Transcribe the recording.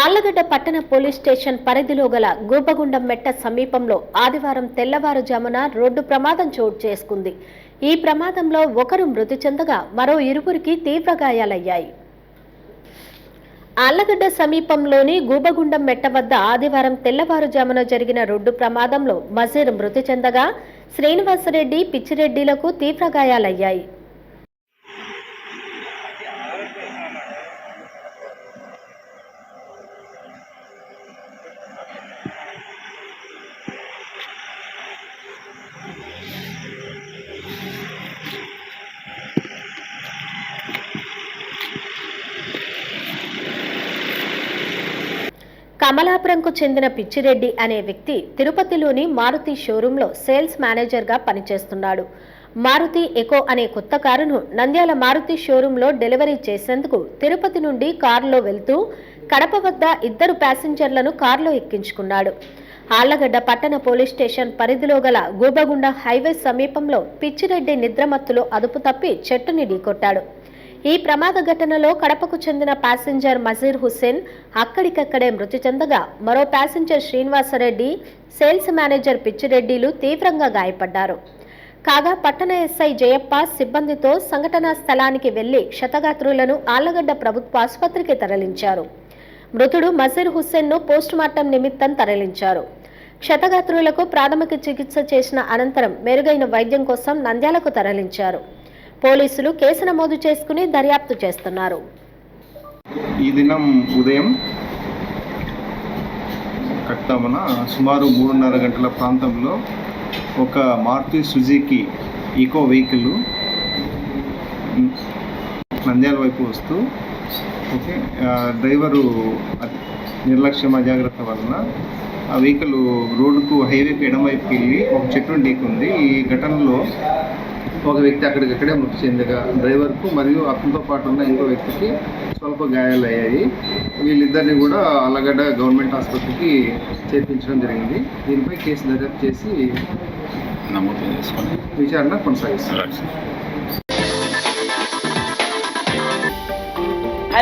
ఆళ్ళగడ్డ పట్టణ police station పరిధిలో గల గూబగుండం మెట్ట సమీపంలో ఆదివారం తెల్లవారుజామున రోడ్డు ప్రమాదం చోటు చేసుకుంది. ఈ ప్రమాదంలో ఒకరు మృతి చెందగా మరో ఇరువురికి తీవ్ర గాయాలయ్యాయి. ఆళ్ళగడ్డ సమీపంలోని గూబగుండం మెట్ట వద్ద ఆదివారం తెల్లవారుజామున జరిగిన రోడ్డు ప్రమాదంలో మజీర్ మృతి చెందగా శ్రీనివాసరెడ్డి పిచ్చిరెడ్డిలకు తీవ్ర గాయాలయ్యాయి. కమలాపురంకు చెందిన పిచ్చిరెడ్డి అనే వ్యక్తి తిరుపతిలోని మారుతి షోరూంలో సేల్స్ మేనేజర్గా పనిచేస్తున్నాడు. మారుతి ఎకో అనే కొత్త కారును నంద్యాల మారుతి షోరూంలో డెలివరీ చేసేందుకు తిరుపతి నుండి కారులో వెళ్తూ కడప వద్ద ఇద్దరు ప్యాసింజర్లను కారులో ఎక్కించుకున్నాడు. ఆళ్ళగడ్డ పట్టణ పోలీస్ స్టేషన్ పరిధిలో గల గూబగుండ హైవే సమీపంలో పిచ్చిరెడ్డి నిద్రమత్తులో అదుపు తప్పి చెట్టుని ఢీకొట్టాడు. ఈ ప్రమాద ఘటనలో కడపకు చెందిన ప్యాసింజర్ మజీర్ హుస్సేన్ అక్కడికక్కడే మృతి చెందగా మరో ప్యాసింజర్ శ్రీనివాసరెడ్డి సేల్స్ మేనేజర్ పిచ్చిరెడ్డిలు తీవ్రంగా గాయపడ్డారు. కాగా పట్టణ ఎస్ఐ జయప్ప సిబ్బందితో సంఘటనా స్థలానికి వెళ్ళి క్షతగాత్రులను ఆళ్ళగడ్డ ప్రభుత్వ ఆసుపత్రికి తరలించారు. మృతుడు మజీర్ హుస్సేన్ను పోస్టుమార్టం నిమిత్తం తరలించారు. క్షతగాత్రులకు ప్రాథమిక చికిత్స చేసిన అనంతరం మెరుగైన వైద్యం కోసం నంద్యాలకు తరలించారు. పోలీసులు కేసు నమోదు చేసుకుని దర్యాప్తు చేస్తున్నారు. ఈ దినం ఉదయం కట్టామన సుమారు మూడున్నర గంటల ప్రాంతంలో ఒక Maruti Suzuki Eeco vehicle Nandyal వైపు వస్తూ ఆ, డ్రైవరు నిర్లక్ష్యం అజాగ్రత్త వలన ఆ వెహికల్ రోడ్డుకు హైవేకి ఎడమవైపుకి వెళ్ళి ఒక చెట్టును ఢీకుంది. ఈ ఘటనలో ఒక వ్యక్తి అక్కడికక్కడే మృతి చెందగా డ్రైవర్కు మరియు అతనితో పాటు ఉన్న ఇంకో వ్యక్తికి స్వల్ప గాయాలయ్యాయి. వీళ్ళిద్దరిని కూడా అల్లగడ్డ గవర్నమెంట్ ఆసుపత్రికి చేర్పించడం జరిగింది. దీనిపై కేసు దర్యాప్తు చేసి నమోదు చేసుకొని విచారణ కొనసాగిస్తారు.